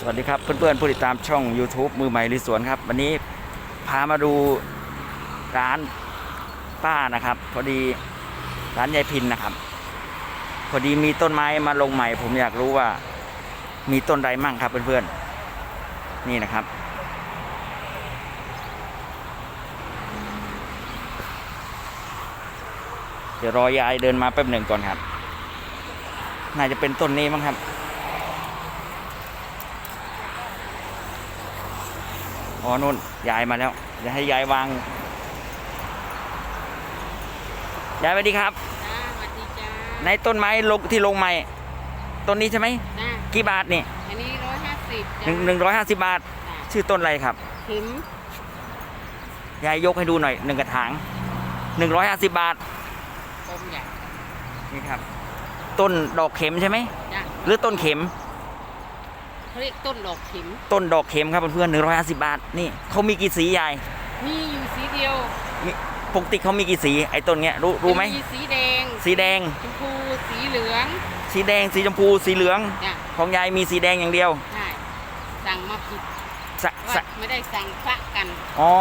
สวัสดีครับเพื่อนๆผู้ติดตามช่อง YouTube มือใหม่ลิสวนครับ วันนี้พามาดูร้านป้านะครับ พอดีร้านยายพินนะครับ พอดีมีต้นไม้มาลงใหม่ ผมอยากรู้ว่า มีต้นใดมั่งครับเพื่อนๆนี่นะครับ เดี๋ยวรอยายเดินมาแป๊บหนึ่งก่อนครับ น่าจะเป็นต้นนี้มั้งครับ อ๋อนู่นยายมาแล้วอย่าให้ยายวางยายสวัสดีครับจ้าสวัสดีจ้าในต้นไม้ลงที่ลงใหม่ ต้นนี้ใช่ไหมจ้ากี่บาทนี่อันนี้ร้อยห้าสิบหจ้านึ่งหนึ่งร้อยห้าสิบบาทจ้าชื่อต้นอะไรครับขิมยายยกให้ดูหน่อยหนึ่งกระถางหนึ่งร้อยห้าสิบบาทกลมใหญ่นี่ครับ ต้นดอกเข็มใช่ไหมจ้าหรือต้นเข็ม เขาเรียกต้นดอกขิมต้นดอกเข็มครับเพื่อนหนึ่งร้อยห้าสิบบาท นี่เขามีกี่สียายมีอยู่สีเดียวมีปกติเขามีกี่สี ไอ้ต้นเนี้ยรู้รู้ไหมสีแดง สีแดง ชมพู สีเหลือง สีแดง สีชมพู สีเหลือง จ้าของยายมีสีแดงอย่างเดียวใช่สั่งมาผิดสะว่าสะไม่ได้สั่งพระกันอ๋อ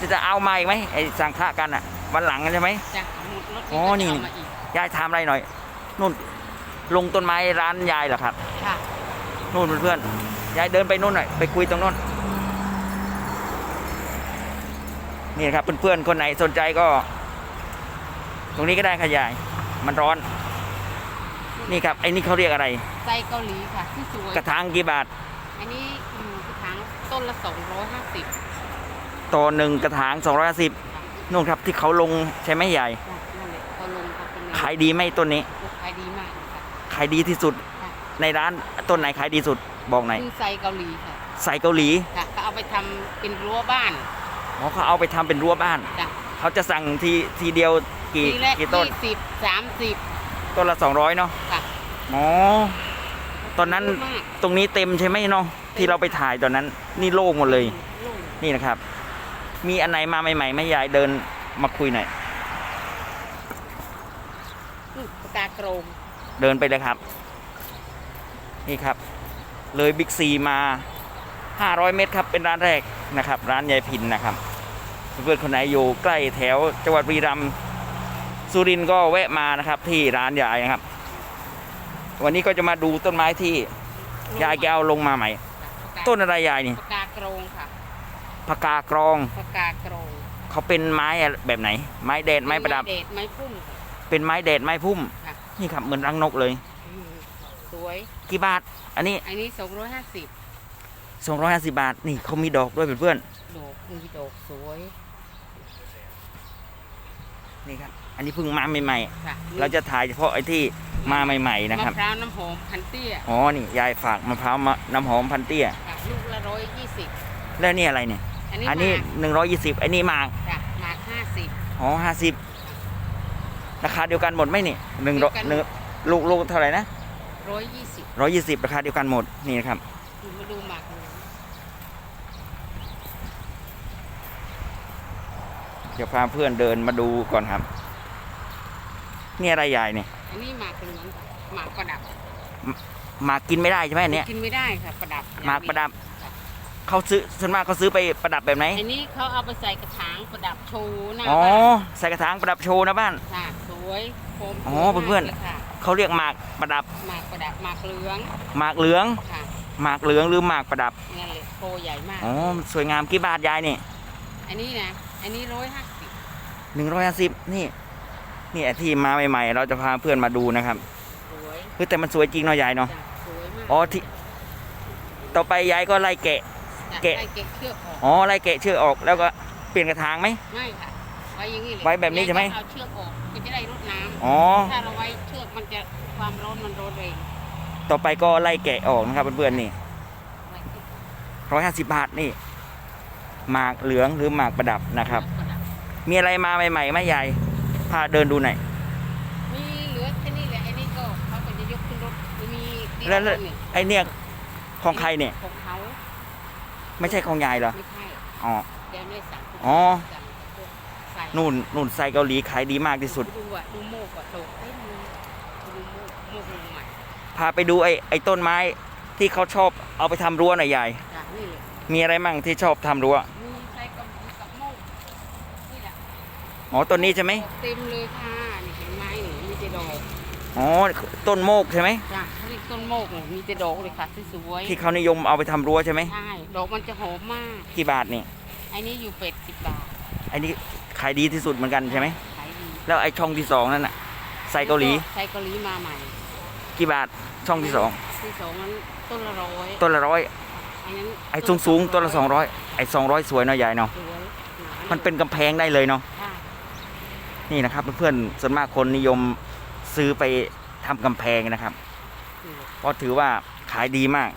จะจะเอามาอีกไหมไอ้สังฆะกันอะวันหลังใช่ไหม จ้าหมดรถอ๋อนี่ ก็จะเอามาอีกยายทำอะไรหน่อยนู่นลงต้นไม้ร้านยายเหรอครับ ค่ะ นู่นเพื่อนๆยายเดินไปนู่นหน่อยไปคุยตรงนู่นนี่ครับเพื่อนๆคนไหนสนใจก็ ตรงนี้ก็ได้ค่ะยาย มันร้อน นี่ครับไอ้นี่เขาเรียกอะไรไส้เกาหลีค่ะที่สวยกระถางกี่บาท อันนี้อยู่กระถางต้นละสองร้อยห้าสิบต่อหนึ่งกระถาง2 5 0นู่นครับที่เขาลงใช่ไหมยายจ้านั่นแหละเขาลงเขาเป็นขายดีไหมต้นนี้ ขายดีมากค่ะ ขายดีที่สุดค่ะ ในร้านต้นไหนขายดีสุดบอกหน่อยคือไส้เกาหลีค่ะใส่เกาหลีค่ะก็เอาไปทำเป็นรั้วบ้านอ๋อเขาเอาไปทำเป็นรั้วบ้าน จ้ะเขาจะสั่งทีทีเดียวกี่ทีแรกกี่ต้น ยี่สิบสามสิบต้นละ 200เนาะค่ะอ๋อตอนนั้นเยะมากตรงนี้เต็มใช่ไหมเนาะที่เราไปถ่ายตอนนั้น นี่โล่งหมดเลยโล่งนี่นะครับ มีอันไหนมาใหม่ๆไหม่ยายเดินมาคุยหน่อยอืมปากกาโกรงเดินไปเลยครับ นี่ครับ เลยบิ๊กซีมา 500 เมตรครับเป็นร้านแรกนะครับ ร้านยายพินนะครับ เพื่อนๆคนไหนอยู่ใกล้แถวจังหวัดบุรีรัมย์สุรินทร์ก็แวะมานะครับ ที่ร้านยายนะครับ วันนี้ก็จะมาดูต้นไม้ที่ยายแกเอาลงมาใหม่ ต้นอะไรยายนี่ปากกาโกรงค่ะพากากรองปากกาโกรงเขาเป็นไม้อะแบบไหน ไม้แดดไม้ประดับเดดไม้พุ่มค่ะเป็นไม้แดดไม้พุ่มค่ะนี่ครับเหมือนรังนกเลยอืมส วยกี่บาท อันนี้อันนี้สองร้อยห้าสิบ250บาท นี่เขามีดอกด้วยเพื่อนดอกมีดอกสวย ๆนี่ครับ อันนี้เพิ่งมาใหม่ค่ะๆ เราจะถ่ายเฉพาะไอ้ที่มาใหม่ ๆ นะครับ มะพร้าวน้ำหอมพันเตี้ยอ๋อ นี่ยายฝากมะพร้าวมะน้ำหอมพันเตี้ย ค่ะลูกละร้อยยี่สิบแล้วนี่อะไรเนี่ย อันนี้อันนี้หมาก120อันนี้หมากจ้ะหมากห้าสิบ อ๋อ50ราคาเดียวกันหมดไหมนี่หนึ่งเดียวกัน หนึ่งลูกลูกเท่าไหร่นะ ร้อยยี่สิบ120ราคาเดียวกันหมดนี่นะครับมาดูหมากเหลืองเดี๋ยวพาเพื่อนเดินมาดูก่อนครับ นี่อะไรยายเนี่ยอันนี้หมากเหลืองค่ะหมากประดับหมากกินไม่ได้ใช่ไหมอันเนี้ยกินไม่ได้ค่ะประดับหมากประดับเขาซื้อส่วนมากเขาซื้อไปประดับแบบไหนอันนี้เขาเอาไปใส่กระถางประดับโชว์หน้าอ๋อบ้านใส่กระถางประดับโชว์นะบ้านค่ะสวยโคมอ๋อสวยมากเพื่อนๆลยค่ะ เขาเรียกหมากประดับหมากประดับหมากเหลืองหมากเหลืองค่ะหมากเหลืองหรือหมากประดับนั่นแหละโคใหญ่มากอ๋อสวยงามกี่บาทยายนี่อันนี้นะอันนี้ร้อยห้าสิบหนึ่งร้อยห้าสิบนี่ นี่ไอ้ที่มาใหม่ ๆ เราจะพาเพื่อนมาดูนะครับสวยเฮ้ยแต่มันสวยจริงเนาะยายเนาะจ้ะสวยมากอ๋อที่ต่อไปยายก็ไล่แกะ จ้ะแกะ ได้เก็บเชือกออกอ๋อไล่แกะเชือกออกแล้วก็เปลี่ยนกระถางไหม ไม่ค่ะไว้อย่างนี้เลยไว้แบบนี้ใช่ไหม เอาเชือกออกมันจะได้ร ดน้อ๋อำถ้าเราไว้เชือกมันจะความร้อนมันร้อนเองต่อไปก็ไล่แกะออกนะครับเพื่อนๆนี่ไว้ที่ร้อยห้าสิบบาทนี่ หมากเหลืองหรือหมากประดับนะครับประดับ มีอะไรมาใหม่ๆไหมยายพาเดินดูหน่อยมีเหลือแค่นี้แหละไอ้นี่ก็เขาก็จะยกขึ้นรถมีดีแล้วแล้วนี่ไอเนี่ยของใครเนี่ยของเขาไม่ใช่ของยายเหรอไม่ใช่อ๋อแกไม่ได้สั่งอ๋อสั่งพวกใส่ นู่นนู่นไซเกาหลีขายดีมากที่สุด ดูอะดูโมกอะโตเอ้ยดูดูโมกโมกลงใหม่พาไปดูไอ้ไอ้ต้นไม้ที่เขาชอบเอาไปทำรั้วหน่อยยายจ้ะนี่เลยมีอะไรมั่งที่ชอบทำรั้วมีไส้กระบอกกับโมกนี่แหละอ๋อต้นนี้ใช่ไหมดอกเต็มเลยค่ะนี่เห็นไหมนี่มีแต่ดอกอ๋อต้นโมกใช่ไหมจ้ะเขาเรียกต้นโมกเนี่ยมีแต่ดอกเลยค่ะสวยที่เขานิยมเอาไปทำรั้วใช่ไหมๆใช่ดอกมันจะหอมมาก กี่บาทนี่ไอ้นี่อยู่เป็ดสิบบาทไอ้นี่ ขายดีที่สุดเหมือนกันใช่ไหมขายดีแล้วไอ้ช่องที่สองนั่นน่ะใส่เกาหลีใส่เกาหลีมาใหม่ กี่บาทช่องที่สองที่สองนั้นต้นละร้อยต้นละร้อยไอ้นั้นไอ้สูงสูงๆต้นละสองร้อยไอ้สองร้อยสวยเนาะยายเนาะสวยหามันเป็นกำแพงได้เลยเนาะค่ะนี่นะครับเพื่อนๆส่วนมากคนนิยมซื้อไปทำกำแพงนะครับนี่เพราะถือว่าขายดีมาก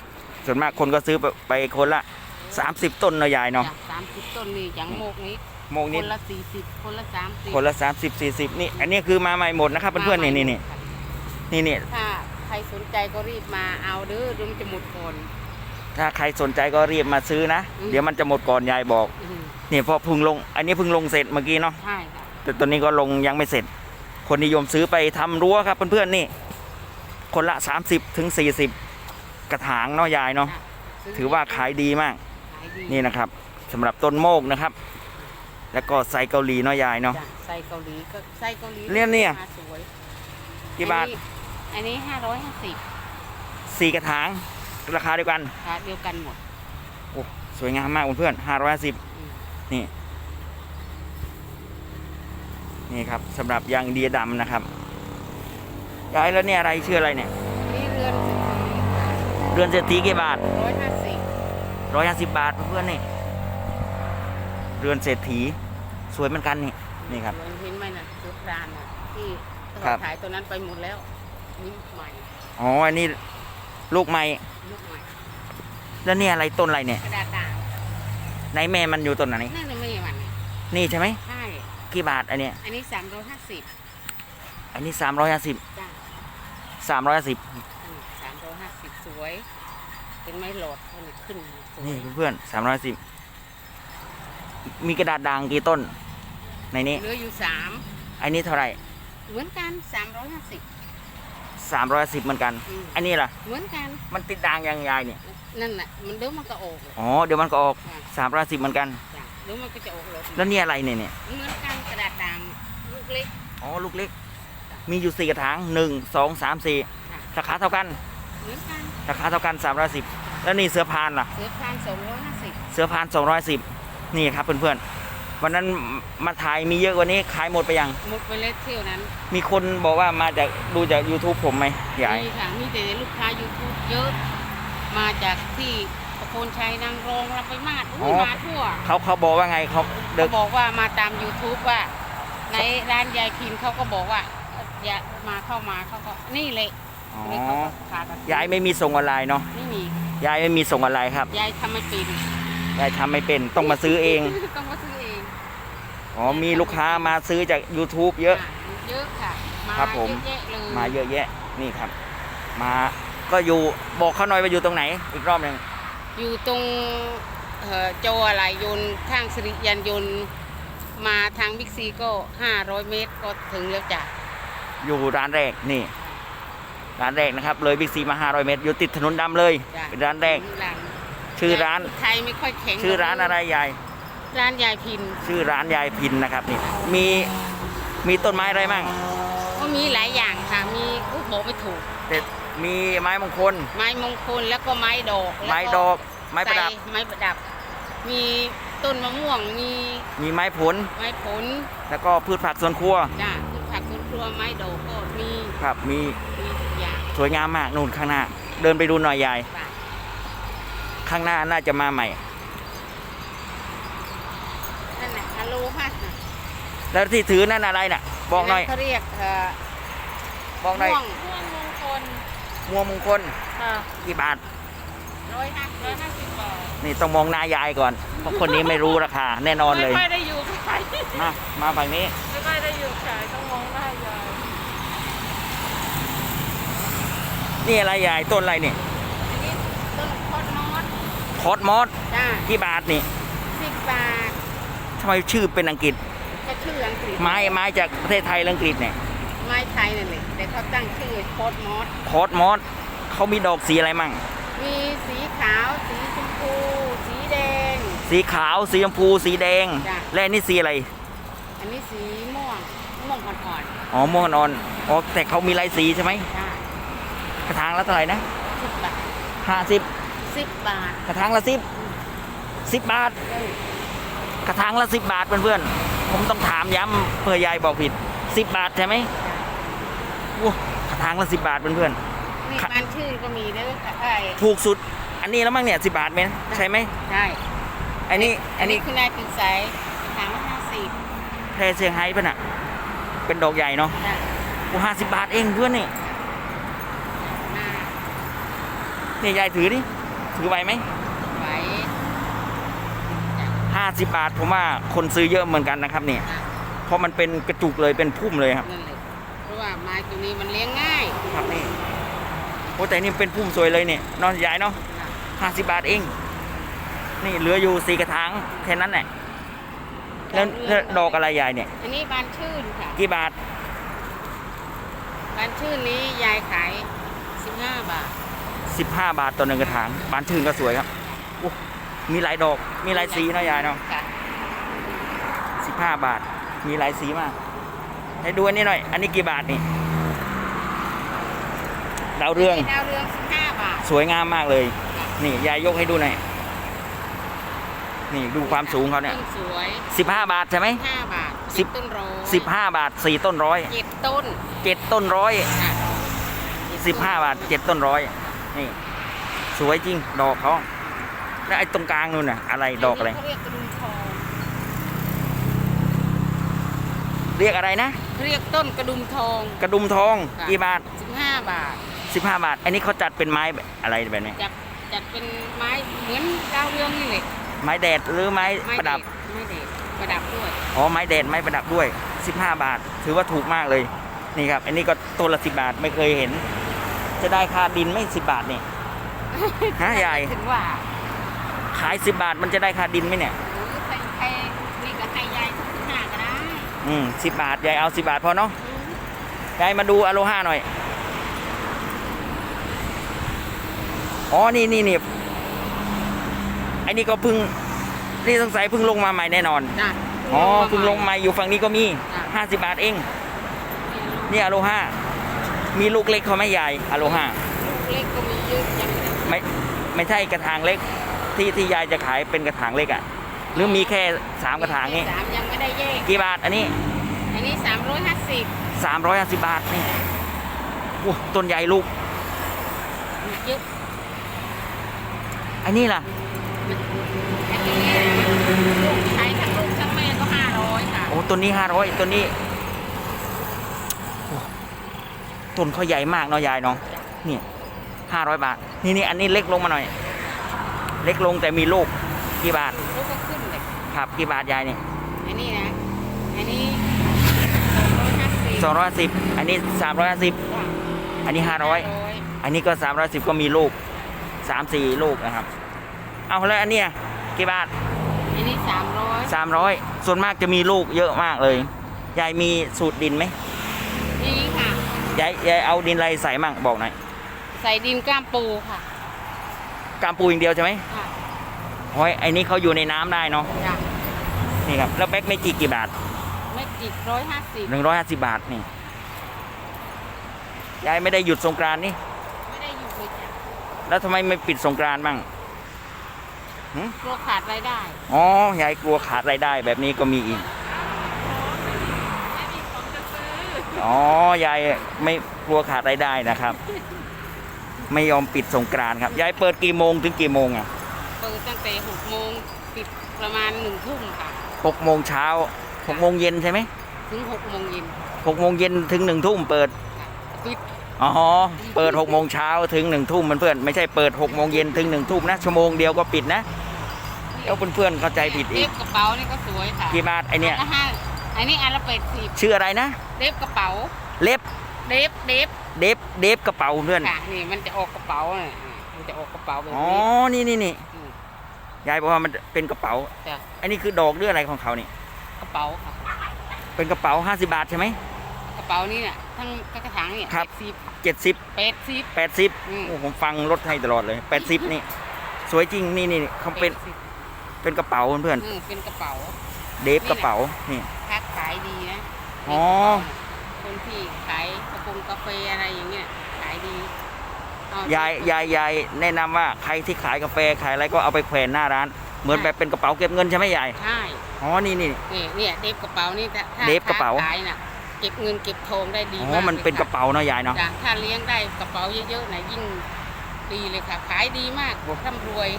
ส่วนมากคนก็ซื้อไปไปคนละ 30 ต้นเนาะยายเนาะจ้ะสามสิบต้นนี่อย่างโมกนี้ โมงคนี้นละสี่สิบคนละสามสิบคนละ30 40นี่อันนี้คือมาใหม่หมดนะครับเพื่อนๆนี่นี่นี่นี่นี่ถ้าใครสนใจก็รีบมาเอาเด้อเดี๋ยวมันจะหมดก่อน ถ้าใครสนใจก็รีบมาซื้อนะ อืม เดี๋ยวมันจะหมดก่อนยายบอกอืมนี่พอเพึ่งลง อันนี้เพึ่งลงเสร็จเมื่อกี้เนาะ ใช่ค่ะ แต่ตอนนี้ก็ลงยังไม่เสร็จ คนนิยมซื้อไปทำรั้วครับเพื่อนๆนี่ คนละ 30ถึง40 กระถางเนาะยายเนาะซื้ถือว่าขายดีมาก ขายดีนี่นะครับสำหรับต้นโมกนะครับ แล้วก็ไซเกาหลีเนาะยายเนาะ จ้ะไส้เกาหลีก็ไส้เกาหลีเนี่ยเนี่ย ราคาสวยกี่บาทอันนี้ห้าร้อยห้าสิบสี่กระถาง ราคาเดียวกันราคาเดียวกันหมด โอ้สวยงามมากเพื่อนห้าร้อยสิบอืมนี่ นี่ครับสำหรับยางเดียดำนะครับยายแล้วเนี่ยอะไรชื่ออะไรเนี่ย นี่เรือนเรือนเศรษฐีกี่บาทร้อยห้าสิบร้อยห้าสิบบาทเพื่อนๆนี่ เรือนเศรษฐีสวยเหมือนกันนี่นี่ครับ เห็นไหมน่ะเสือพรานน่ะที่ครับขายตัวนั้นไปหมดแล้วนี่ใหม่อ๋ออันนี้ลูกไม้ลูกใหม่แล้วเนี่ยอะไรต้นอะไรเนี่ยกระดาษด่างไหนแม่มันอยู่ต้นไหน นั่นน่ะไม่มันน่ะนี่ใช่ไหมใช่กี่บาทอันเนี้ยอันนี้สามร้อยห้าสิบอันนี้สามร้อยห้าสิบจ้าสามร้อยห้าสิบสามร้อยห้าสิบสวย เป็นไม้หลอดเขาเนี่ยขึ้นสวยนี่เพื่อนๆสามร้อยสิบ มีกระดาษด่างกี่ต้น ในนี้ เหลืออยู่สามอันนี้เท่าไหร่เหมือนกันสามร้อยห้าสิบ สามร้อยสิบเหมือนกันอันนี้ล่ะ เหมือนกัน มันติดด่างยังยายเนี่ย นั่นแหละมันเดี๋ยวมันก็ออกอ๋อ เดี๋ยวมันก็ออกจ้ะสามร้อยสิบเหมือนกัน จ้ะเดี๋ยวมันก็จะออกหลอดแล้วเนี่ยอะไรเนี่ยเนี่ย เหมือนกันกระดาษด่างลูกเล็ก อ๋อ ลูกเล็ก มีอยู่สี่กระถางหนึ่งสองสามสี่ค่ะ ราคาเท่ากัน เหมือนกันราคาเท่ากันสามร้อยสิบแล้วนี่เสือพานล่ะ เสือพรานสองร้อยห้าสิบเสือพานสองร้อยสิบ นี่ครับเพื่อนๆวันนั้นมาถ่ายมีเยอะกว่านี้ขายหมดไปยัง หมดไปเลยเที่ยวนั้นมีคนบอกว่ามาจากดูจาก YouTube ผมไหมยายมีค่ะมีแต่ลูกค้ายูทูบเยอะ มาจากที่ประโคนชัยนางรองรับไปมาดอุ้ยมาทั่วเขาเขาบอกว่าไงเขาเดิเขานบอกว่ามาตาม YouTube ว่า ในร้านยายพิมพ์เขาก็บอกว่าเอ่ออย่ามาเข้ามาเขาก็นี่เลยอ๋อเลยเขาก็พากันยายไม่มีส่งออนไลน์เนาะไม่มียายไม่มีส่งออนไลน์ครับ ยายทำไม่เป็น ยายทำไม่เป็นต้องมาซื้อเอง ต้องมาซื้อเองอ๋อมีลูกค้ามาซื้อจาก YouTube เยอะค่ะเยอะค่ะ มาครับผม เยอะแยะเลยมาเยอะแยะนี่ครับ มาก็อยู่บอกเขาหน่อยว่าอยู่ตรงไหน อีกรอบหนึ่งอยู่ตรงเอ่อโจอะไรยนต์ข้างสิริยันยนต์มาทางบิ๊กซีก็ 500 เมตรก็ถึงแล้วจ้ะอยู่ร้านแรกนี่ ร้านแรกนะครับ เลยบิ๊กซีมา 500 เมตร อยู่ติดถนนดำเลย จ้ะเป็นร้านแรกร้าน ชื่อร้านไทยไม่ค่อยแข็งชื่อร้านอะไรยายร้านยายพิน ชื่อร้านยายพินนะครับนี่มีมีต้นไม้อะไรมั่งก็มีหลายอย่างค่ะ มีอุ๊ยบอกไม่ถูก แต่มีไม้มงคล ไม้มงคลแล้วก็ไม้ดอกแล้วไม้ดอกไม้ประดับใส่ไม้ประดับ มีต้นมะม่วงมีมีไม้ผล ไม้ผล แล้วก็พืชผักสวนครัวจ้ะพืชผักสวนครัวไม้ดอกก็มีครับมีมีทุกอย่างสวยงามมากนู่นข้างหน้า เดินไปดูหน่อยยายป่ะ ข้างหน้าน่าจะมาใหม่ นั่นแหละฮัลโหลค่ะแล้วที่ถือนั่นอะไรน่ะ บอกหน่อยเขาเรียกเอ่อบอกหน่อยม่วงม่วงมงคลมัวมงคลค่ะกี่บาท ร้อยห้าร้อยห้าสิบบาทนี่ต้องมองหน้ายายก่อนเพราะคนนี้ไม่รู้ราคาแน่นอนเลยไม่ค่อยได้อยู่ขายมามาฝั่งนี้ ไม่ค่อยได้อยู่ขายต้องมองหน้ายายนี่อะไรยายต้นอะไรนี่อันนี้ต้นคอดมอส คอสมอสจ้ากี่บาทนี่สิบบาททำไมชื่อเป็นอังกฤษ ก็ชื่ออังกฤษไม้ไม้จากประเทศไทยหรืออังกฤษเนี่ยไม้ไทยนั่นแหละแต่เขาตั้งชื่อโคดมอสคอสมอสเขามีดอกสีอะไรมั่ง มีสีขาว สีชมพู สีแดง สีขาวสีชมพูสีแดง จ้ะ และอันนี่สีอะไร อันนี้สีม่วงม่วงอ่อนอ๋อม่วงอ่อนอ๋อแต่เขามีลายสีใช่ไหมๆได้กระถางละเท่าไหร่นะสิบบาทห้าสิบ สิบบาท กระถางละสิบสิบบาทเอ้ยกระถางละสิบบาทเพื่อนๆ ผมต้องถามย้ำเพื่อยายบอกผิดสิบบาทใช่ไหมโอ้กระถางละสิบบาทเพื่อนนี่ค่ะบานชื่นก็มีเด้อค่ะไอ้ๆถูกสุด อันนี้แล้วมั้งเนี่ยสิบบาทไหมใช่ไหมได้อันนี้อันนี้คือนายปิ่นใสถามว่าห้าสิบแพรเซี่ยงไฮ้ป่ะน่ะ เป็นดอกใหญ่เนาะได้โอ้ห้าสิบบาทเองเพื่อนนี่มานี่ยายถือดิ ถือไหวไหมไว้ห้าสิบบาทผมว่าคนซื้อเยอะเหมือนกันนะครับเนี่ยจ้ะเพราะมันเป็นกระจุกเลยเป็นพุ่มเลยครับนั่นเลยเพราะว่าไม้ตัวนี้มันเลี้ยงง่าย ครับนี่โอ้แต่นี่เป็นพุ่มสวยเลยเนี่ยเนอนยายเนาะจ้ะห้าสิบบาทเอง นี่เหลืออยู่สี่กระถางแค่นั้นแหละแล้วแล้วดอกอะไรยายเนี่ย อันนี้บานชื่นค่ะ กี่บาท บานชื่นนี้ยายขายสิบห้าบาท สิบห้าบาทต่อหนึ่งกระถาง บานชื่นก็สวยครับโอ้มีหลายดอก มีหลายสีเนาะยายเนาะค่ะสิบห้าบาท มีหลายสีมาก ให้ดูอันนี้หน่อย อันนี้กี่บาทนี่ดาวเรืองดาวเรืองสิบห้าบาท สวยงามมากเลย นี่ยายยกให้ดูหน่อย นี่ดูความสูงเขาเนี่ยต้นสวยสิบห้าบาทใช่ไหมห้าบาทสิบต้นร้อยสิบห้าบาทสี่ต้นร้อยเจ็ดต้นเจ็ดต้นร้อยค่ะสิบห้าบาทเจ็ดต้นร้อย นี่ สวยจริง ดอกเขาแล้วไอ้ตรงกลางนู่นน่ะ อะไรดอกอะไร เขาเรียกกระดุมทอง เรียกอะไรนะเขาเรียกต้นกระดุมทอง กระดุมทองค่ะ กี่บาทสิบห้าบาทสิบห้าบาท อันนี้เขาจัดเป็นไม้แบบอะไรแบบนี้จัดจัดเป็นไม้เหมือนดาวเรืองนี่แหละไม้แดดหรือไม้ไม้ประดับเด็ดไม้เด็ดประดับด้วยอ๋อไม้แดดไม้ประดับด้วย 15 บาท ถือว่าถูกมากเลย นี่ครับ อันนี้ก็ต้นละ10 บาทไม่เคยเห็น จะได้ค่าดินไม่10บาทนี่ฮะยายถึงว่า ขาย10บาทมันจะได้ค่าดินไหมเนี่ยหรือใครใครนี่ก็ให้ยายทุกสิบห้าก็ได้ อืมสิบาทยายเอา10บาทพอเนาะยายมาดูอโลฮาหน่อย อ๋อ นี่นี่นี่ไอ้นี่ก็เพึ่ง นี่สงสัยเพึ่งลงมาใหม่แน่นอนจ้ะอ๋อเพึ่งลงมาอยู่ฝั่งนี้ก็มีจ้ะ50บาทเอง นี่อโลฮา มีลูกเล็กเขาไหม่ใหญ่อโลฮาลูกเล็กก็มีเยอะยังไม่ได้ไม่ไม่ใช่กระถางเล็กที่ที่ยายจะขายเป็นกระถางเล็กอะ หรือมีแค่สามกระถางนี่สามยังไม่ได้แยก กี่บาทอันนี้ อันนี้สามร้อยห้าสิบสามร้อยห้าสิบบาทนี่โอ้ต้นใหญ่ลูกเยอะอันนี้ล่ะ อันนี้ลูกใช้ทั้งลูกทั้งแม่ก็ห้าร้อยค่ะ โอ้ต้นนี้ห้าร้อยต้นนี้โอ้ ต้นเขาใหญ่มากเนาะยายเนาะนี่ห้าร้อยบาท นี่นี่อันนี้เล็กลงมาหน่อย เล็กลงแต่มีลูกกี่บาทลูกก็ขึ้นเลยครับกี่บาทยายนี่อันนี้นะอันนี้สองร้อยห้าสิบสองร้อยสิบอันนี้สามร้อยห้าสิบอันนี้ห้าร้อยอันนี้ก็สามร้อยสิบก็มีลูกสามสี่ลูกนะครับ เอาแล้วอันเนี้ยกี่บาทอันนี้สามร้อยสามร้อยส่วนมากจะมีลูกเยอะมากเลยยายมีสูตรดินไหมนี่ค่ะ ยายยายเอาดินอะไรใส่มั่งบอกหน่อยใส่ดินกล้ามปูค่ะกามปูอย่างเดียวใช่ไหมค่ะโอ้ยไอ้นี่เขาอยู่ในน้ำได้เนาะ จ้ะนี่ครับ แล้วแบ็กไม่กี่กี่บาทไม่จิกร้อยห้าสิบหนึ่งร้อยห้าสิบบาทนี่ ยายไม่ได้หยุดสงกรานต์นี่ ไม่ได้อยู่เลยจ้ะแล้วทำไมไม่ปิดสงกรานต์บ้าง กลัวขาดรายได้ อ๋อ ยายกลัวขาดรายได้แบบนี้ก็มีอีก ไม่มีของจะซื้ ออ๋อยายไม่กลัวขาดรายได้นะครับ ไม่ยอมปิดสงกรานต์ครับยายเปิดกี่โมงถึงกี่โมงอะเปิดตั้งแต่หกโมงปิดประมาณหนึ่งทุ่มค่ะหกโมงเช้าหกโมงเย็นใช่ไหมถึงหกโมงเย็นหกโมงเย็นถึงหนึ่งทุ่มเปิดค่ะปิดอ๋อเปิดหกโมงเช้าถึงหนึ่งทุ่มเพื่อนๆไม่ใช่เปิดหกโมงเย็นถึงหนึ่งทุ่มนะชั่วโมงเดียวก็ปิดนะเดี๋ยวเพื่อนๆเข้าใจผิดอีเล็กบกระเป๋านี่ก็สวยค่ะกี่บาทไอเนี่ยอันละห้า อันนี้อันละเป็ดสิบชื่ออะไรนะเล็บกระเป๋า เล็บเล็บเล็บเดฟ เดฟกระเป๋าเพื่อน ค่ะนี่มันจะออกกระเป๋าน่ะมันจะออกกระเป๋าแบบอ๋อ นี้นี่นี่นี่มยายบอกว่ามันเป็นกระเป๋า จ้ะอันนี้คือดอกหรืออะไรของเขานี่ กระเป๋าค่ะ เป็นกระเป๋า 50 บาทใช่ไหมจกระเป๋านี่เนี่ยทั้งกระถางเนี่ยครับ สิบเจ็ดสิบเป็ดสิบแปดสิบอืม โอ้ผมฟังรถให้ตลอดเลยแปดสิบนี่ สวยจริงนี่นี่เขาเป็นสิบเป็นกระเป๋าเพื่อนอืมเป็นกระเป๋า ๆเดฟกระเป๋า นี่ค้าขายดีนะอ๋อ คนที่ขายกระโปรงกาแฟอะไรอย่างเงี้ยขายดีเอ ยายยายยายแนะนำว่าใครที่ขายกาแฟขายอะไรก็เอาไปแขวนหน้าร้าน เหมือนแบบเป็นกระเป๋าเก็บเงินใช่ไหมยายใช่อ๋อนี่นี่ เนี่ยเนี่ยเดฟกระเป๋านี่ถ้าถ้าเดฟกระเป๋าค้ขายน่ะเก็บเงินเก็บทองได้ดีอ๋มาอกมันเป็นลยกระเป๋าเนาะยายเนาะ จ้ะถ้าเลี้ยงได้กระเป๋าเยอะๆนะยิ่งดีเลยค่ะ ขายดีมากร่ำรวย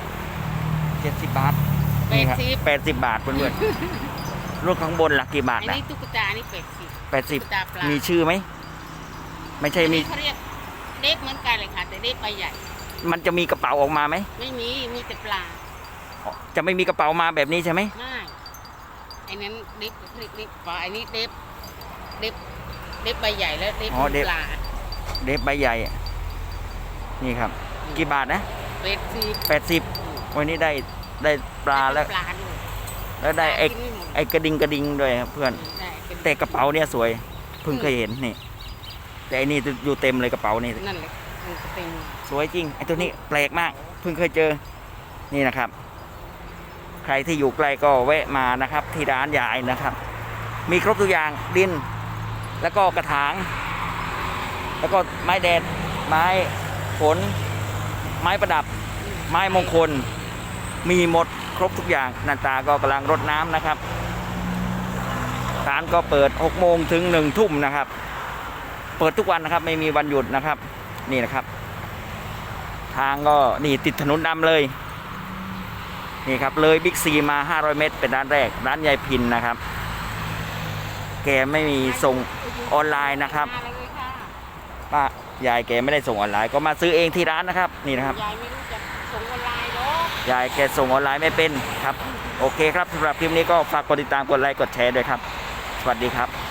เจ็ดสิบบาทแปดสิบ แปดสิบบาทเพื่อนๆ รุ่นข้างบนล่ะกี่บาทอันนะนี้ตุ๊กตานี่เป็ดสิบ แปดสิบตุ๊กตาปลามีชื่อไหม ไม่ใช่อันมีนี้เขาเรียกเด็กเหมือนกันเลยค่ะ แต่เด็กใบใหญ่ มันจะมีกระเป๋าออกมาไหมไม่มี มีแต่ปลาจะไม่มีกระเป๋ามาแบบนี้ใช่ไหม ไม่ไอ้นั้นเด็กเด็กเด็กปลาไอ้นี้เด็กเด็กเด็กใบใหญ่แล้วเด็กปลาเดฟใบใหญ่อะนี่ครับ กี่บาทนะเป็ดสิบแปดสิบวันนี้ได้ได้ปลาแล้ว ปลาด้วยแล้วได้ไอ้ปลากินม่หมด ไอ้กระดิ่งกระดิ่งด้วยครับเพื่อนได้เป็นแต่กระเป๋าเนี่ยสวยเพิ่งเคยเห็นนี่ แต่อันนี้อยู่เต็มเลยกระเป๋านี่ นั่นแหละมันจะเป็นสวยจริงไอ้ตัวนี้แปลกมาก เพิ่งเคยเจอนี่นะครับ ใครที่อยู่ใกล้ก็แวะมานะครับ ที่ร้านยายนะครับ มีครบทุกอย่างดิน แล้วก็กระถาง แล้วก็ไม้แดด ไม้ผล ไม้ประดับ ไม้มงคล มีหมดครบทุกอย่างหน้าตาก็กำลังรดน้ำนะครับ ร้านก็เปิด6โมงถึง1ทุ่มนะครับ เปิดทุกวันนะครับ ไม่มีวันหยุดนะครับ นี่นะครับ ทางก็นี่ติดถนนดำเลย นี่ครับเลยบิ๊กซีมา 500 เมตร เป็นร้านแรก ร้านยายพินนะครับ แกไม่มีส่งออนไลน์นะครับป้ายายแกไม่ได้ส่งออนไลน์ ก็มาซื้อเองที่ร้านนะครับ นี่นะครับยายไม่รู้จะส่งออนไลน์ยายแกส่งออนไลน์ไม่เป็นครับ โอเคครับสำหรับคลิปนี้ก็ฝากกดติดตามกดไลค์กดแชร์ด้วยครับ สวัสดีครับ